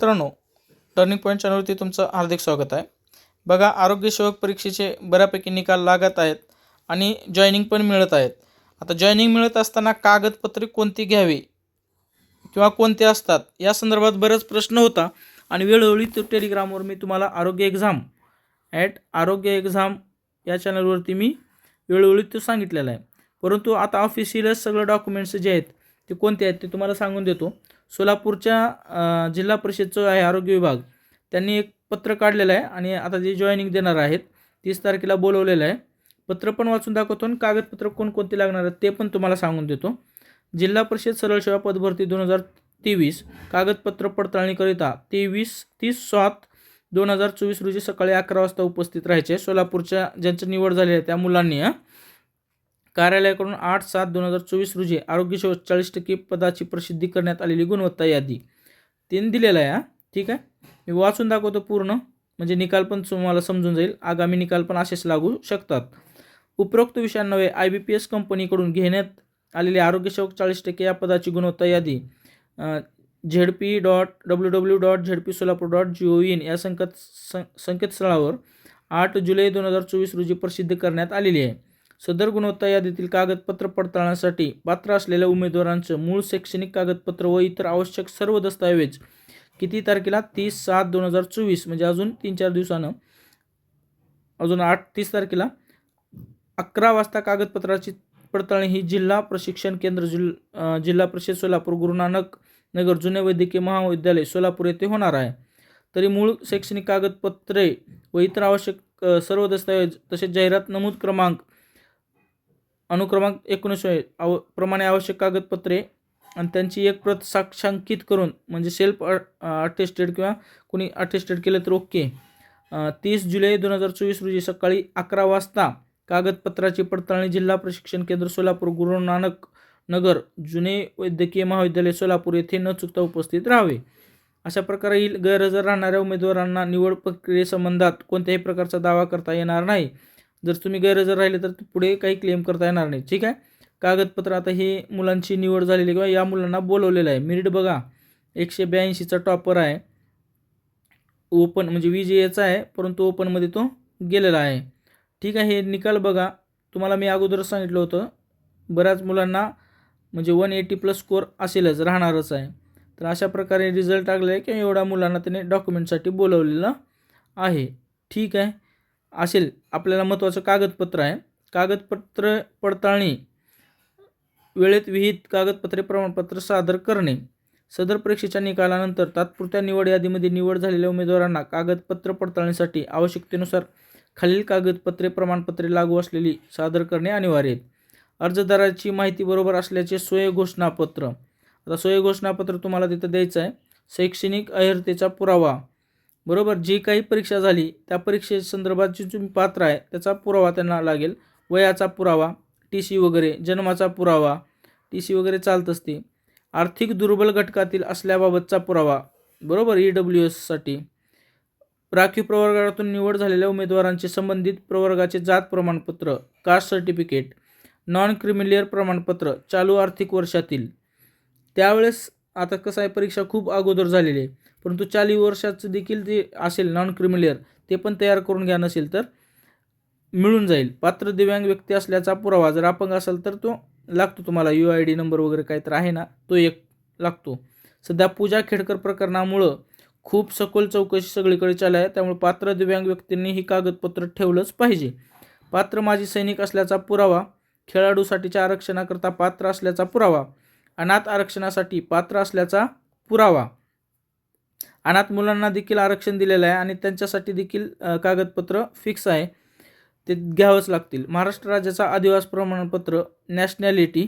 मित्रांनो turning point चॅनलवरती तुमचं हार्दिक स्वागत आहे. बघा आरोग्यसेवक परीक्षेचे बऱ्यापैकी निकाल लागत आहेत आणि जॉईनिंग पण मिळत आहेत. आता जॉईनिंग मिळत असताना कागदपत्रे कोणती घ्यावी किंवा कोणते असतात? या संदर्भात बरेच प्रश्न होता आणि वेळोवेळी तो टेलिग्रामवर मी तुम्हाला आरोग्य एक्झाम ॲट आरोग्य एक्झाम या चॅनलवरती मी वेळोवेळी तो सांगितलेला आहे. परंतु आता ऑफिशियलच सगळं डॉक्युमेंट्स जे आहेत ते कोणते आहेत ते तुम्हाला सांगून देतो. सोलापूरच्या जिल्हा परिषदचं आहे आरोग्य विभाग. त्यांनी एक पत्र काढलेलं आहे आणि आता जे जॉईनिंग देणार आहेत तीस तारखेला बोलवलेलं आहे. पत्र पण वाचून दाखवतो आणि कागदपत्र कोणकोणती लागणार आहेत ते पण तुम्हाला सांगून देतो. जिल्हा परिषद सरळ सेवा पदभरती दोन हजार तेवीस कागदपत्र पडताळणीकरिता तेवीस तीस सात दोन हजार चोवीस रोजी सकाळी अकरा वाजता उपस्थित राहायचे. सोलापूरच्या ज्यांची निवड झाली आहे त्या मुलांनी कार्यालयाकडून आठ सात दोन हजार चोवीस रोजी आरोग्य सेवा चाळीस टक्के पदाची प्रसिद्धी करण्यात आलेली गुणवत्ता यादी. त्यांनी दिलेला आहे हा ठीक आहे? मी वाचून दाखवतो पूर्ण. म्हणजे निकाल पण तुम्हाला समजून जाईल. आगामी निकाल पण असेच लागू शकतात. उपरोक्त विषयांनवे आय बी पी एस कंपनीकडून घेण्यात आलेली आरोग्य सेवक चाळीस टक्के या पदाची गुणवत्ता यादी Z P dot W W dot Z P Solapur dot G O in या संकेत सं संकेतस्थळावर आठ जुलै दोन हजार चोवीस रोजी प्रसिद्ध करण्यात आलेली आहे. सदर गुणवत्ता यादीतील कागदपत्र पडताळण्यासाठी पात्र असलेल्या उमेदवारांचं मूळ शैक्षणिक कागदपत्र व इतर आवश्यक सर्व दस्तऐवज किती तारखेला? तीस सात दोन हजार चोवीस म्हणजे अजून तीन चार दिवसानं. अजून आठ तीस तारखेला. अकरा वाजता कागदपत्राची पडताळणी ही जिल्हा प्रशिक्षण केंद्र जिल जिल्हा परिषद सोलापूर गुरु नानक नगर जुने वैद्यकीय महाविद्यालय सोलापूर येथे होणार आहे. तरी मूळ शैक्षणिक कागदपत्रे व इतर आवश्यक सर्व दस्तऐवज तसेच जाहिरात नमूद क्रमांक अनुक्रमांक एकोणीस आव प्रमाणे आवश्यक कागदपत्रे आणि त्यांची एक प्रत साक्षांकित करून म्हणजे सेल्फ अटेस्टेड किंवा कोणी अटेस्टेड केलं तर ओके तीस जुलै दोन हजार चोवीस रोजी सकाळी अकरा वाजता कागदपत्राची पडताळणी जिल्हा प्रशिक्षण केंद्र सोलापूर गुरु नानक नगर जुने वैद्यकीय महाविद्यालय सोलापूर येथे न चुकता उपस्थित राहावे. अशा प्रकारे गैरहजर राहणाऱ्या उमेदवारांना निवड प्रक्रियेसंबंधात कोणत्याही प्रकारचा दावा करता येणार नाही. जर तुम्ही गैरहजर राहिले तर पुढे काही क्लेम करता येणार नाही. ठीक आहे? कागदपत्र आता हे मुलांची निवड झालेली किंवा या मुलांना बोलवलेलं आहे. मेरिट बघा. एकशे ब्याऐंशीचा टॉपर आहे. ओपन म्हणजे वी जे एचा आहे परंतु ओपनमध्ये तो गेलेला आहे. ठीक आहे? हे निकाल बघा. तुम्हाला मी अगोदरच सांगितलं होतं. बऱ्याच मुलांना म्हणजे वन एटी प्लस स्कोअर असेलच राहणारच आहे. तर अशा प्रकारे रिझल्ट आले आहे किंवा एवढ्या मुलांना त्याने डॉक्युमेंटसाठी बोलवलेलं आहे. ठीक आहे? असेल आपल्याला महत्त्वाचं कागदपत्र आहे. कागदपत्र पडताळणी वेळेत विहित कागदपत्रे प्रमाणपत्र सादर करणे सदर परीक्षेच्या निकालानंतर तात्पुरत्या निवड यादीमध्ये निवड झालेल्या उमेदवारांना कागदपत्र पडताळणीसाठी आवश्यकतेनुसार खालील कागदपत्रे प्रमाणपत्रे लागू असलेली सादर करणे अनिवार्य आहे. अर्जदाराची माहिती बरोबर असल्याचे सोय घोषणापत्र. आता सोय घोषणापत्र तुम्हाला तिथं द्यायचं आहे. शैक्षणिक अर्हतेचा पुरावा. बरोबर जी काही परीक्षा झाली त्या परीक्षेसंदर्भात जी तुम्ही पात्र आहे त्याचा पुरावा त्यांना लागेल. वयाचा पुरावा टी सी वगैरे जन्माचा पुरावा टी सी वगैरे चालत असते. आर्थिक दुर्बल घटकातील असल्याबाबतचा पुरावा बरोबर ई डब्ल्यू एससाठी राखीव प्रवर्गातून निवड झालेल्या उमेदवारांचे संबंधित प्रवर्गाचे जात प्रमाणपत्र कास्ट सर्टिफिकेट नॉन क्रिमिलियर प्रमाणपत्र चालू आर्थिक वर्षातील. त्यावेळेस आता कसं आहे परीक्षा खूप अगोदर झालेली आहे. परंतु चाळीस वर्षाचं देखील जे असेल नॉन क्रिमिलियर ते पण तयार करून घ्या नसेल तर मिळून जाईल. पात्र दिव्यांग व्यक्ती असल्याचा पुरावा जर अपंग असेल तर तो लागतो तुम्हाला. यू आय डी नंबर वगैरे काहीतरी आहे ना तो एक लागतो. सध्या पूजा खेडकर प्रकरणामुळं खूप सखोल चौकशी सगळीकडे चालू आहे त्यामुळे पात्र दिव्यांग व्यक्तींनी ही कागदपत्र ठेवलंच पाहिजे. पात्र माजी सैनिक असल्याचा पुरावा खेळाडूसाठीच्या आरक्षणाकरता पात्र असल्याचा पुरावा अनाथ आरक्षणासाठी पात्र असल्याचा पुरावा. अनाथ मुलांना देखील आरक्षण दिलेलं आहे आणि त्यांच्यासाठी देखील कागदपत्र फिक्स आहे. ते घ्यावंच लागतील. महाराष्ट्र राज्याचा आदिवास प्रमाणपत्र नॅशनॅलिटी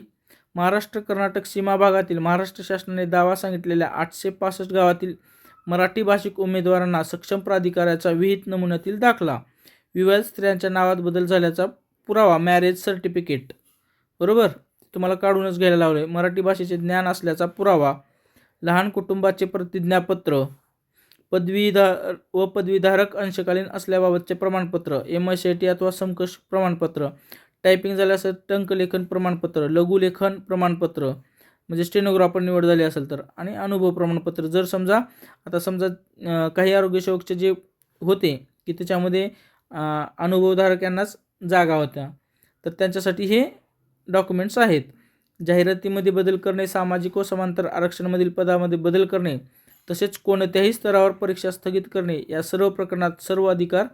महाराष्ट्र कर्नाटक सीमा भागातील महाराष्ट्र शासनाने दावा सांगितलेल्या आठशे पासष्ट गावातील मराठी भाषिक उमेदवारांना सक्षम प्राधिकाऱ्याचा विहित नमुन्यातील दाखला. विवाहित स्त्रियांच्या नावात बदल झाल्याचा पुरावा. मॅरेज सर्टिफिकेट बरोबर? तुम्हाला काढूनच घ्यायला लावले. मराठी भाषेचे ज्ञान असल्याचा पुरावा लहान कुटुंबाचे प्रतिज्ञापत्र पदवीधार व पदवीधारक अंशकालीन असल्याबाबतचे प्रमाणपत्र एम. S T. अथवा समकक्ष प्रमाणपत्र टायपिंग झाल्यास टंकलेखन प्रमाणपत्र लघुलेखन प्रमाणपत्र म्हणजे स्टेनोग्राफर निवड झाली असेल तर आणि अनुभव प्रमाणपत्र. जर समजा आता समजा काही आरोग्यसेवकचे जे होते की त्याच्यामध्ये अनुभवधारक यांनाच जागा होत्या तर त्यांच्यासाठी हे डॉक्युमेंट्स आहेत. जाहिरातीमध्ये बदल करणे सामाजिक व समांतर आरक्षणामधील पदामध्ये बदल करणे तसेच कोणत्याही स्तरावर परीक्षा स्थगित करणे या सर्व प्रकरणात सर्व अधिकार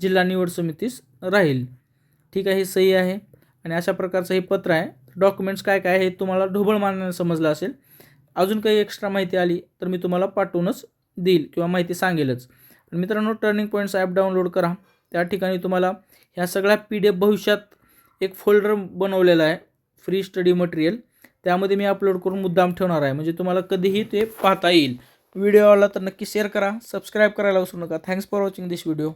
जिल्हा निवड समितीस राहील. ठीक आहे हे सही आहे. आणि अशा प्रकारचं हे पत्र आहे. डॉक्युमेंट्स काय काय आहे हे तुम्हाला ढोबळ मानाने समजलं असेल. अजून काही एक्स्ट्रा माहिती आली तर मी तुम्हाला पाठवूनच देईल किंवा माहिती सांगेलच. मित्रांनो टर्निंग पॉईंट्स ॲप डाउनलोड करा. त्या ठिकाणी तुम्हाला ह्या सगळ्या पी डी एफ भविष्यात एक फोल्डर बनवलेला आहे फ्री स्टडी मटेरियल त्यामध्ये मी अपलोड करून मुद्दाम ठेवणार आहे. म्हणजे तुम्हाला कधीही ते पाहता येईल. व्हिडिओ आवडला तर नक्की शेअर करा सबस्क्राईब करायला विसरू नका. Thanks for watching this video